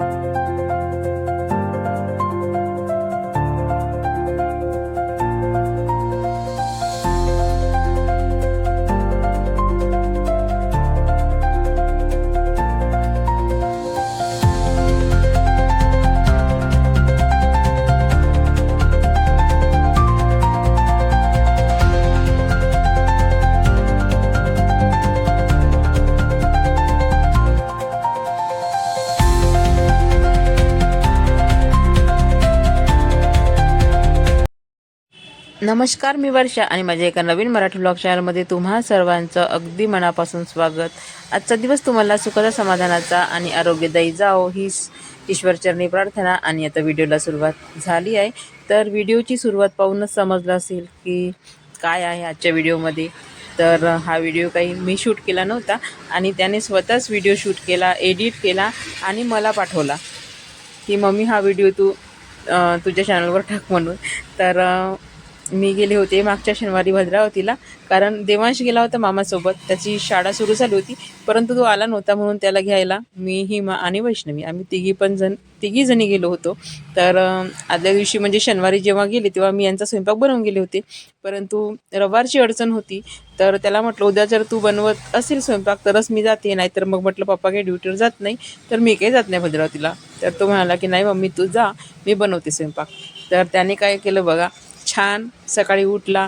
you नमस्कार मी वर्षा आणि माझ्या एका नवीन मराठी ब्लॉग चॅनलमध्ये तुम्हा सर्वांचं अगदी मनापासून स्वागत. आजचा दिवस तुम्हाला सुखद समाधानाचा आणि आरोग्यदायी जाओ ही ईश्वरचरणी प्रार्थना आणि आता व्हिडिओला सुरुवात झाली आहे. तर व्हिडिओची सुरुवात पाहूनच समजलं असेल की काय आहे आजच्या व्हिडिओमध्ये. तर हा व्हिडिओ काही मी शूट केला नव्हता आणि त्याने स्वतःच व्हिडिओ शूट केला एडिट केला आणि मला पाठवला. की मम्मी हा व्हिडिओ तू तुझ्या चॅनलवर टाक म्हणून. तर मी गेले होते मागच्या शनिवारी भद्रावतीला. कारण देवांश गेला होता मामासोबत. त्याची शाळा सुरू झाली होती. परंतु तो आला नव्हता म्हणून त्याला घ्यायला मी हिमा आणि वैष्णवी. आम्ही तिघी पण जण तिघी जणी गेलो होतो. तर आदल्या दिवशी म्हणजे शनिवारी जेव्हा गेले तेव्हा मी यांचा स्वयंपाक बनवून गेले होते. परंतु रविवारची अडचण होती. तर त्याला म्हटलं उद्या जर तू बनवत असेल स्वयंपाक तरच मी जाते. नाहीतर मग म्हटलं पप्पा काही ड्युटीवर जात नाही. तर मी काही जात नाही भद्रावतीला. तर तो म्हणाला की नाही मम्मी तू जा. मी बनवते स्वयंपाक. तर त्याने काय केलं बघा छान. सकाळी उठला.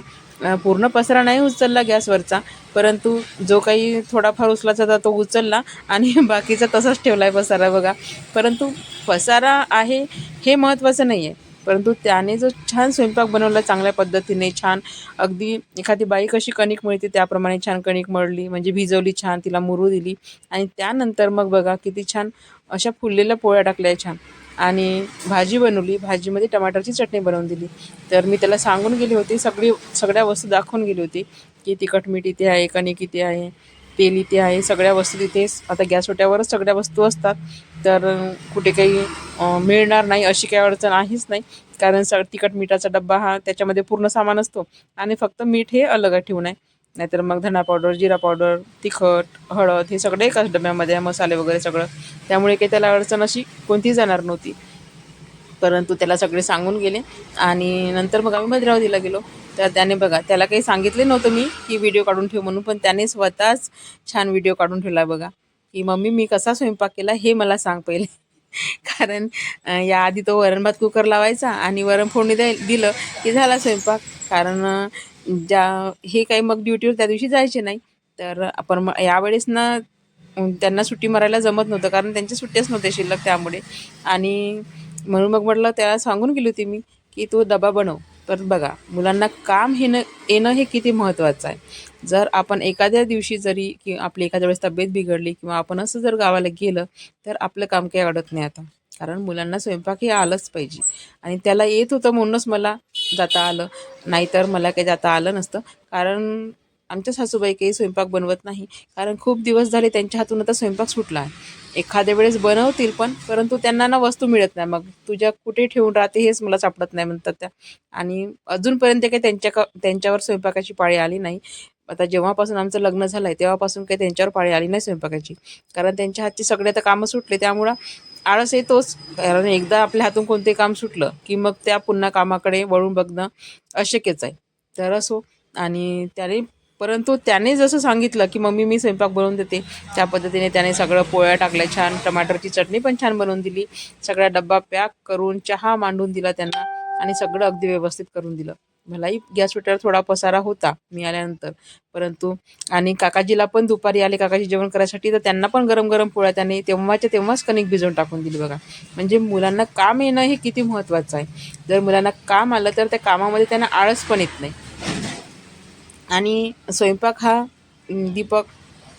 पूर्ण पसरा नाही उचलला गॅसवरचा परंतु जो काही थोडाफार उचलाचा होता तो उचलला आणि बाकीचा तसाच ठेवला आहे पसारा बघा. परंतु पसारा आहे हे महत्त्वाचं नाही आहे परंतु त्याने जो छान स्वयंपाक बनवला चांगल्या पद्धतीने छान. अगदी एखादी बाई कशी कणिक मिळते त्याप्रमाणे छान कणिक मळली म्हणजे भिजवली छान तिला मुरू दिली. आणि त्यानंतर मग बघा किती छान अशा फुललेल्या पोळ्या टाकल्या छान. आणि भाजी बनवली. भाजीमध्ये टमाटरची चटणी बनवून दिली. तर मी त्याला सांगून गेली होती सगळी सगळ्या वस्तू दाखवून गेली होती की तिखट मीठ इथे आहे कणिक इथे आहे तेल इथे आहे सगळ्या वस्तू तिथेच आता गॅस ओट्यावरच सगळ्या वस्तू असतात. तर कुठे काही मिळणार नाही अशी काही अडचण आहेच नाही. कारण सग तिखट मिठाचा डब्बा हा त्याच्यामध्ये पूर्ण सामान असतो. आणि फक्त मीठ हे अलग ठेवून आहे. नाहीतर मग धना पावडर जिरा पावडर तिखट हळद हे सगळे एकाच डब्यामध्ये मसाले वगैरे सगळं. त्यामुळे काही त्याला अडचण अशी कोणती जाणार नव्हती. परंतु त्याला सगळे सांगून गेले. आणि नंतर मग आम्ही भद्रावतीला गेलो. तर त्याने बघा त्याला काही सांगितले नव्हतं मी की व्हिडिओ काढून ठेव म्हणून. पण त्याने स्वतःच छान व्हिडिओ काढून ठेवला बघा. की मम्मी मी कसा स्वयंपाक केला हे मला सांग पहिले. कारण याआधी तो वरण भात कुकर लावायचा आणि वरण फोडणी द्याय दिलं की झाला स्वयंपाक. कारण ज्या हे काही मग ड्युटीवर त्या दिवशी जायचे नाही. तर आपण मग यावेळेस ना त्यांना सुट्टी मारायला जमत नव्हतं. कारण त्यांच्या सुट्ट्याच नव्हत्या शिल्लक त्यामुळे. आणि म्हणून मग म्हटलं त्याला सांगून गेली होती मी की तू डबा बनव. तर बघा मुलांना काम येणं येणं हे किती महत्त्वाचं आहे. जर आपण एखाद्या दिवशी जरी की आपली एखाद्या वेळेस तब्येत बिघडली किंवा आपण असं जर गावाला गेलं तर आपलं काम काही अडत नाही आता. कारण मुलांना स्वयंपाक हे आलंच पाहिजे. आणि त्याला येत होतं म्हणूनच मला जाता आलं. नाहीतर मला काही जाता आलं नसतं. कारण आमच्या सासूबाई काही स्वयंपाक बनवत नाही. कारण खूप दिवस झाले त्यांच्या हातून आता स्वयंपाक सुटला आहे. एखाद्या वेळेस बनवतील पण परंतु त्यांना ना वस्तू मिळत नाही. मग तुझ्या कुठे ठेवून राहते हेच मला सापडत नाही म्हणतात त्या. आणि अजूनपर्यंत काही त्यांच्या का त्यांच्यावर स्वयंपाकाची पाळी आली नाही. आता जेव्हापासून आमचं लग्न झालं आहे तेव्हापासून काही त्यांच्यावर पाळी आली नाही स्वयंपाकाची. कारण त्यांच्या हातची सगळे आता कामं सुटले त्यामुळं आळस येतोच कारण एकदा आपल्या हातून कोणते काम सुटलं की मग त्या पुन्हा कामाकडे वळून बघणं अशक्यच आहे. तर असो. आणि त्याने परंतु त्याने जसं सांगितलं की मम्मी मी स्वयंपाक बनवून देते. त्या पद्धतीने त्याने सगळं पोळ्या टाकल्या छान टमाटरची चटणी पण छान बनवून दिली. सगळा डब्बा पॅक करून चहा मांडून दिला त्यांना आणि सगळं अगदी व्यवस्थित करून दिलं. मलाही गॅस पेट्यावर थोडा पसारा होता मी आल्यानंतर. परंतु आणि काकाजीला पण दुपारी आले काकाजी जेवण करायसाठी तर त्यांना पण गरम गरम पोळ्या त्याने तेव्हाच्या तेव्हाच कणिक भिजवून टाकून दिली बघा. म्हणजे मुलांना काम येणं हे किती महत्त्वाचं आहे. जर मुलांना काम आलं तर त्या कामामध्ये त्यांना आळस पण येत नाही. आणि स्वयंपाक हा दीपक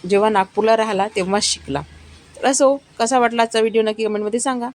जेव्हा नागपूरला राहिला तेव्हाच शिकला. तर असो कसा वाटला आजचा व्हिडिओ नक्की कमेंटमध्ये सांगा.